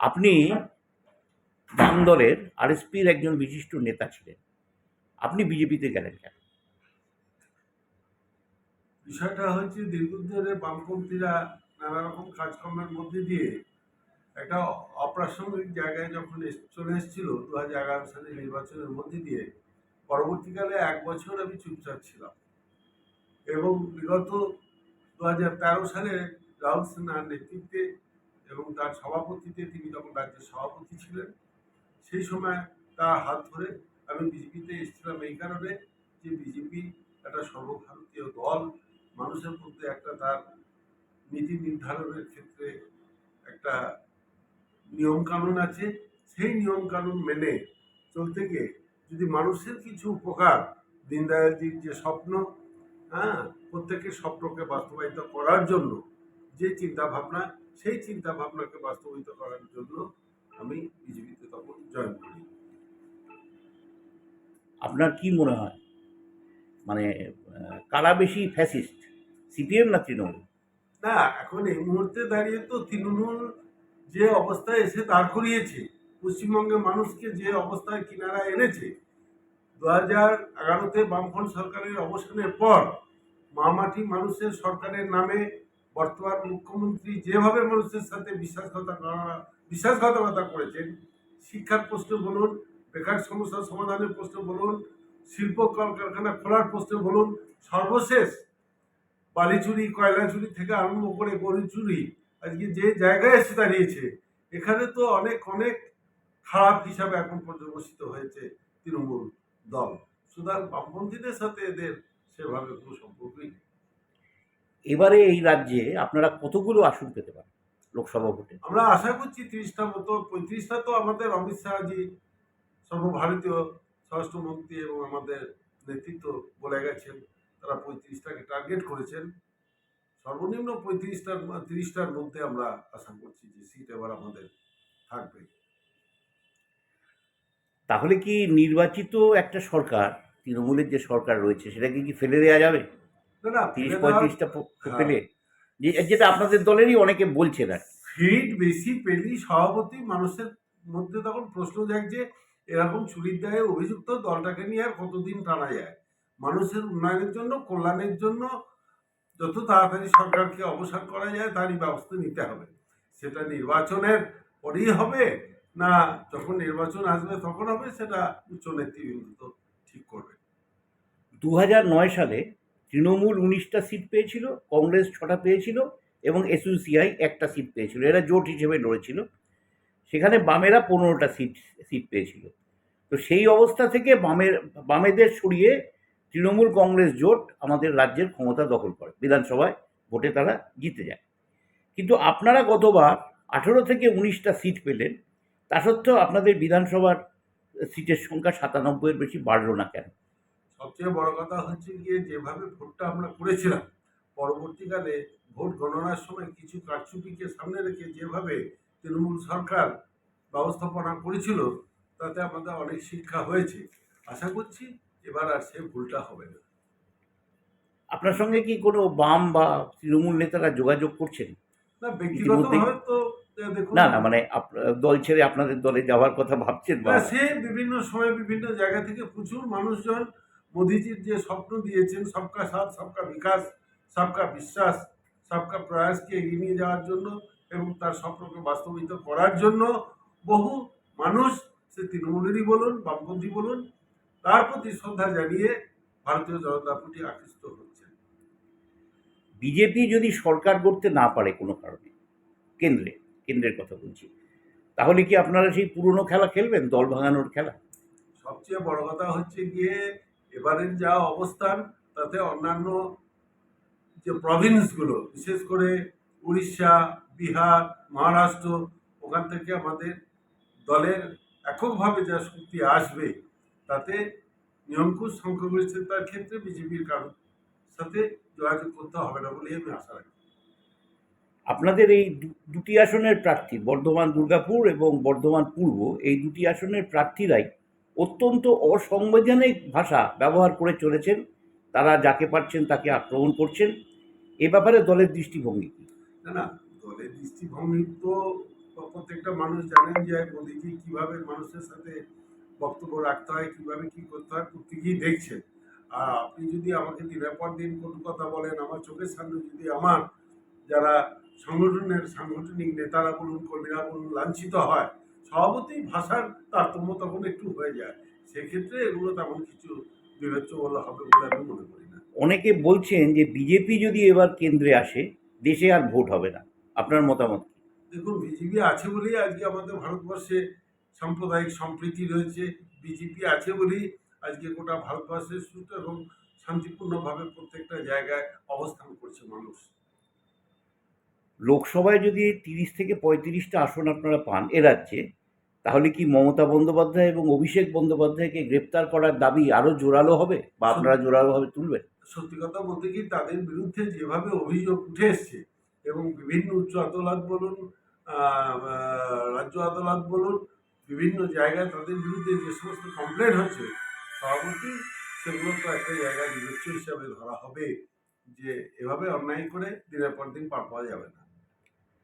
আপনি বাম দলের আরএসপির একজন বিশিষ্ট নেতা ছিলেন। আপনি বিজেপিতে গেলেন কেন? বিষয়টা হচ্ছে দীর্ঘদিন ধরে বামপন্থীরা নানা রকম কাজকর্মের মধ্যে দিয়ে একটা অপ্রাসঙ্গিক জায়গায় যখন চলে এসেছিল দু হাজার এগারো সালের নির্বাচনের মধ্যে দিয়ে, পরবর্তীকালে এক বছর আমি চুপচাপ ছিলাম। এবং বিগত দু হাজার তেরো সালে রাহুল সিনহার নেতৃত্বে এবং তার সভাপতিতে তিনি তখন রাজ্যের সভাপতি ছিলেন। সেই সময় তার হাত ধরে আমি বিজেপিতে এসেছিলাম এই কারণে যে বিজেপি একটা সর্বভারতীয় দল, মানুষের মধ্যে একটা তার নীতি নির্ধারণের ক্ষেত্রে একটা নিয়ম কানুন আছে। সেই নিয়ম কানুন মেনে চলতে গিয়ে যদি মানুষের কিছু উপকার, দীনদয়ালজির যে স্বপ্ন হ্যাঁ প্রত্যেকের স্বপ্নকে বাস্তবায়িত করার জন্য যে চিন্তা ভাবনা সেই চিন্তা ভাবনাকে বাস্তবায়িত করার জন্য আমি বিজেপিতে তখন জয়েন করি। আপনার কি মনে হয়? মানে কারা বেশি ফ্যাসিস্ট সিপিএম না তৃণমূল? না এখন এই মুহূর্তে দাঁড়িয়ে তো তৃণমূল যে অবস্থায় এসে দাঁড় করিয়েছে পশ্চিমবঙ্গের মানুষকে যে অবস্থায় কিনারা এনেছে দু হাজার এগারোতে বামফ্রন্ট সরকারের অবসানের পর মামাটি মানুষের সরকারের নামে বর্তমান মুখ্যমন্ত্রী যেভাবে মানুষের সাথে বিশ্বাসঘাতকতা করা- বিশ্বাসঘাতকতা করেছেন, শিক্ষার প্রশ্ন বলুন, বেকার সমস্যার সমাধানের প্রশ্ন বলুন, শিল্প কলকারখানা খোলার প্রশ্ন বলুন, সর্বশেষ বালি চুরি, কয়লা চুরি থেকে আরম্ভ করে গরু চুরি আজকে যে জায়গায় এসে দাঁড়িয়েছে, এখানে তো অনেক অনেক খারাপ হিসাবে এখন পর্যবসিত হয়েছে তৃণমূল দল। সুতরাং বামপন্থীদের সাথে এদের সেভাবে কোনো সম্পর্কই নেই। এবারে এই রাজ্যে আপনারা কতগুলো আসন পেতে পারেন লোকসভা ভোটে? আমরা আশা করছি তিরিশটা মতো পঁয়ত্রিশটা তো আমাদের অমিত শাহজি সর্বভারতীয় স্বরাষ্ট্রমন্ত্রী এবং আমাদের নেতৃত্ব বলে গেছেন তারা পঁয়ত্রিশটাকে টার্গেট করেছেন। সর্বনিম্ন পঁয়ত্রিশটার তিরিশটার মধ্যে আমরা আশা করছি যে সিট এবার আমাদের থাকবে। তাহলে কি নির্বাচিত একটা সরকার তৃণমূলের যে সরকার রয়েছে সেটাকে কি ফেলে দেওয়া যাবে? না তিরিশ পঁয়ত্রিশটা হ্যাঁ। পেলে। যেটা আপনাদের দলেরই অনেকে বলছেন আর। ফিট বেশি পেলেই সভাপতি মানুষের মধ্যে তখন প্রশ্ন জাগছে এরকম চুরির দায়ে অভিযুক্ত দলটাকে নিয়ে আর কতদিন টানা যায়? মানুষের উন্নয়নের জন্য কল্যাণের জন্য যত তাড়াতাড়ি সরকারকে অবসান করা যায় তারই ব্যবস্থা নিতে হবে। সেটা নির্বাচনের পরেই হবে না যখন নির্বাচন আসবে তখন হবে সেটা উচ্চ নেতৃবৃন্দ ঠিক করবে। দু হাজার নয় সালে তৃণমূল উনিশটা সিট পেয়েছিল, কংগ্রেস ছটা পেয়েছিল এবং এসইউসিআই একটা সিট পেয়েছিল। এরা জোট হিসেবে লড়েছিল। সেখানে বামেরা পনেরোটা সিট সিট পেয়েছিল। তো সেই অবস্থা থেকে বামের, বামেদের সরিয়ে তৃণমূল কংগ্রেস জোট আমাদের রাজ্যের ক্ষমতা দখল করে। বিধানসভায় ভোটে তারা জিতে যায়। কিন্তু আপনারা গতবার আঠেরো থেকে উনিশটা সিট পেলেন, তা সত্ত্বেও আপনাদের বিধানসভার সিটের সংখ্যা সাতানব্বইয়ের বেশি বাড়লো না কেন? সবচেয়ে বড় কথা হচ্ছে গিয়ে যেভাবে ভোটটা আমরা করেছিলাম পরবর্তীকালে ভোট গণনার সময় কিছু কারচুপিকে সামনে রেখে যেভাবে তৃণমূল সরকার ব্যবস্থাপনা করেছিল তাতে আমাদের অনেক শিক্ষা হয়েছে। আশা করছি এবার আর সে ভুলটা হবে না। আপনার সঙ্গে কি কোনো বাম বা তৃণমূল নেতারা যোগাযোগ করছেন? না ব্যক্তিগতভাবে তো না না মানে দল ছেড়ে আপনাদের দলে যাওয়ার কথা ভাবছেন সে বিভিন্ন সময় বিভিন্ন জায়গা থেকে প্রচুর মানুষজন মোদিজির যে স্বপ্ন দিয়েছেন সবকা সাথ সবকা বিকাশ সবকা বিশ্বাস সবকা প্রয়াসকে এগিয়ে নিয়ে যাওয়ার জন্য এবং তার স্বপ্নকে বাস্তবায়িত করার জন্য বহু মানুষ সে তৃণমূলেরই বলুন বামপন্থী বলুন তার প্রতি শ্রদ্ধা জানিয়ে ভারতীয় জনতা পার্টি আকৃষ্ট হচ্ছেন বিজেপি যদি সরকার করতে না পারে কোনো কারণে কেন্দ্রে কেন্দ্রের কথা বলছি তাহলে কি আপনারা সেই পুরনো খেলা খেলবেন দল ভাঙানোর খেলা? সবচেয়ে বড় কথা হচ্ছে গিয়ে এবারের যা অবস্থান, তাতে অন্যান্য যে প্রভিন্সগুলো বিশেষ করে উড়িষ্যা, বিহার, মহারাষ্ট্র, ওখান থেকে আমাদের দলের এককভাবে যা শক্তি আসবে, তাতে নিয়মকুশ সংখ্যাগরিষ্ঠতার ক্ষেত্রে বিজেপির কারণ সাথে যোগাযোগ করতে হবে না বলেই আমি আশা রাখি। আপনাদের এই দুটি আসনের প্রার্থী বর্ধমান দুর্গাপুর এবং বর্ধমান পূর্ব এই দুটি আসনের প্রার্থীরাই অত্যন্ত অসাংবিধানিক ভাষা ব্যবহার করে চলেছেন। তারা যাকে পারছেন তাকে আক্রমণ করছেন। এ ব্যাপারে দলের দৃষ্টিভঙ্গি কী? না দলের দৃষ্টিভঙ্গি তো প্রত্যেকটা মানুষ জানেন যে মোদিজি কীভাবে মানুষের সাথে বক্তব্য রাখতে হয়, কীভাবে কি করতে হয়, প্রত্যেকেই দেখছেন। আর আপনি যদি আমাকে দিনের পর দিন, কোনো কথা বলেন, আমার চোখের সামনে যদি আমার যারা সংগঠনের, সাংগঠনিক নেতারা বলুন, কর্মীরা বলুন, লাঞ্ছিত হয় স্বভাবতই ভাষার তারতম্য তখন একটু হয়ে যায়। সেক্ষেত্রে এগুলো তেমন কিছু বিবেচ্য বলা হবে বলে আমি মনে করি না। অনেকে বলছেন যে বিজেপি যদি এবার কেন্দ্রে আসে দেশে আর ভোট হবে না। আপনার মতামত দেখুন বিজেপি আছে বলেই আজকে আমাদের ভারতবর্ষে সাম্প্রদায়িক সম্প্রীতি রয়েছে। বিজেপি আছে বলেই আজকে গোটা ভারতবর্ষের সুস্থ এবং শান্তিপূর্ণভাবে প্রত্যেকটা জায়গায় অবস্থান করছে মানুষ। লোকসভায় যদি তিরিশ থেকে পঁয়ত্রিশটা আসন আপনারা পান এ রাজ্যে তাহলে কি মমতা বন্দ্যোপাধ্যায় এবং অভিষেক বন্দ্যোপাধ্যায়কে গ্রেপ্তার করার দাবি আরও জোরালো হবে বা আপনারা জোরালোভাবে তুলবেন? সত্যি কথা বলতে কি তাদের বিরুদ্ধে যেভাবে অভিযোগ উঠে এসছে এবং বিভিন্ন উচ্চ আদালত বলুন রাজ্য আদালত বলুন বিভিন্ন জায়গায় তাদের বিরুদ্ধে যে সমস্ত কমপ্লেন হচ্ছে সভাপতি সেগুলো তো একটা জায়গায় বিবেচ্য হিসাবে ধরা হবে যে এভাবে অন্যায় করে দিনের পর দিন পার পাওয়া যাবে না।